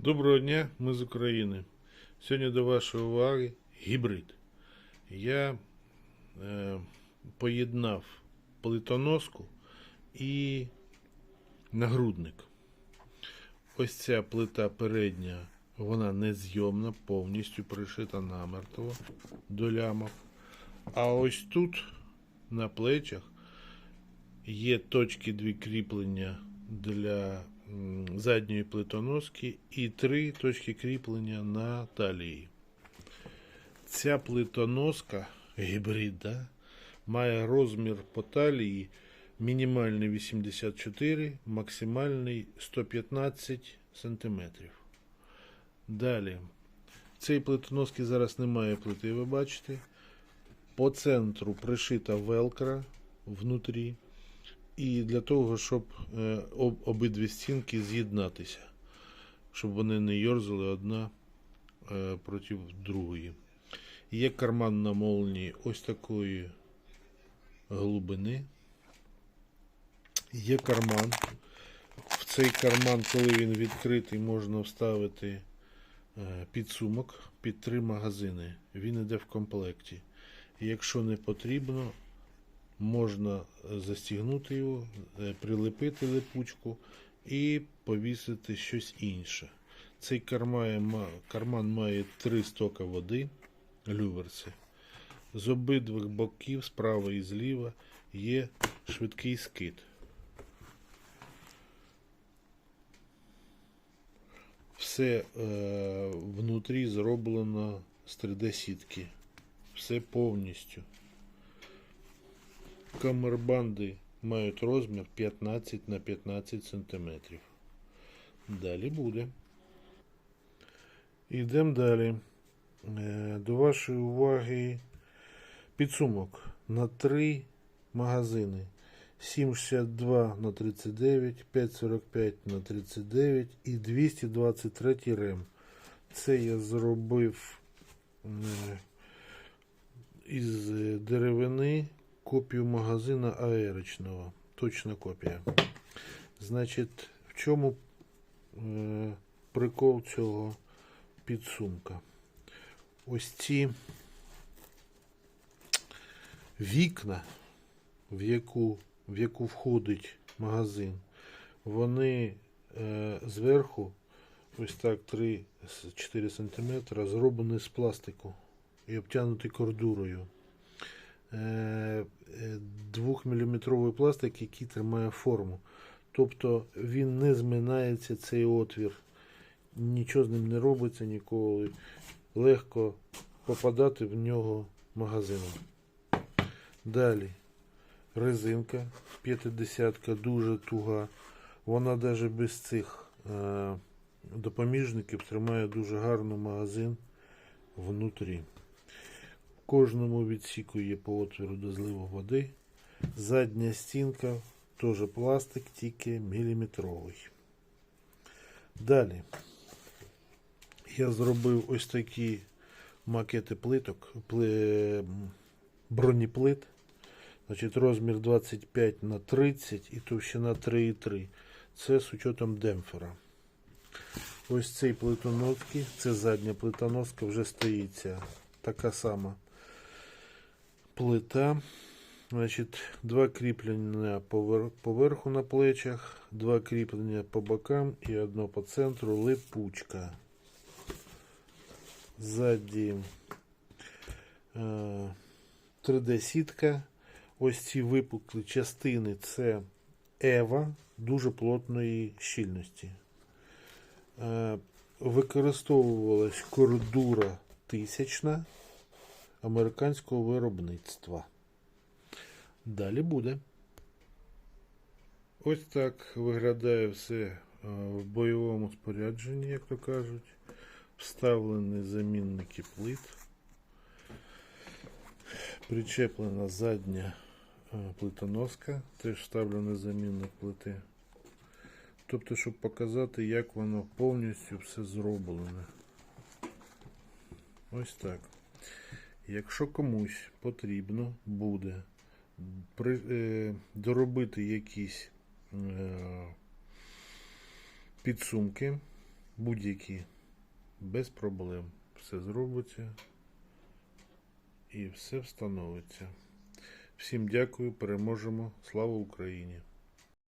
Доброго дня, ми з України. Сьогодні до вашої уваги гібрид. Я е, поєднав плитоноску і нагрудник. Ось ця плита передня, вона незйомна, повністю пришита намертво до лямок. А ось тут на плечах є точки дві кріплення для задньої плитоноски і три точки кріплення на талії. Ця плитоноска гібрид, да, має розмір по талії мінімальний 84, максимальний 115 см. Далі. В цій плитоноски зараз немає плити, ви бачите. По центру пришита велкра внутрі. І для того, щоб е, об- обидві стінки з'єднатися, щоб вони не йорзали одна е, проти другої. Є карман на молнії ось такої глибини. Є карман. В цей карман, коли він відкритий, можна вставити е, підсумок під три магазини. Він йде в комплекті. Якщо не потрібно, можна е, застігнути його, е, прилепити липучку і повісити щось інше. Цей карман, має три стока води, люверси. З обидвих боків, справа і зліва, є швидкий скид. Все е, внутрі зроблено з 3D-сітки. Все повністю. Камербанди мають розмір 15 на 15 см. Далі буде. Йдемо далі. Е, До вашої уваги підсумок на три магазини. 7,62 на 39, 5,45 на 39 і 223 рем. Це я зробив е, із деревини копію магазина аерочного. Точна копія. Значить, в чому е, прикол цього підсумка? Ось ці вікна, в яку, в яку входить магазин, вони е, зверху, ось так 3-4 см, зроблені з пластику і обтягнуті кордурою. Е, 2-мм пластик, який тримає форму. Тобто він не зминається цей отвір, нічого з ним не робиться ніколи. Легко попадати в нього магазином. Далі резинка 50 дуже туга. Вона навіть без цих е, допоміжників тримає дуже гарно магазин внутрі. Кожному відсіку є по отвору до зливу води. Задня стінка теж пластик, тільки міліметровий. Далі я зробив ось такі макети плиток, бронеплит. Значить, розмір 25 на 30 і товщина 3,3. Це з учетом демпфера. Ось цей плитоноски, це задня плитоноска вже стоїться. Така сама плита. Значить, два кріплення поверху на плечах, два кріплення по бокам і одно по центру липучка. Ззаді е, 3D-сітка. Ось ці випуклі частини це Ева дуже плотної щільності. Е, Використовувалась кордура тисячна американського виробництва. Далі буде. Ось так виглядає все е, в бойовому спорядженні, як то кажуть. Вставлені замінники плит. Причеплена задня е, плитоноска, теж вставлений замінник плити. Тобто, щоб показати, як воно повністю все зроблене. Ось так. Якщо комусь потрібно буде е, доробити якісь е, підсумки, будь-які без проблем. Все зробиться і все встановиться. Всім дякую, переможемо. Слава Україні!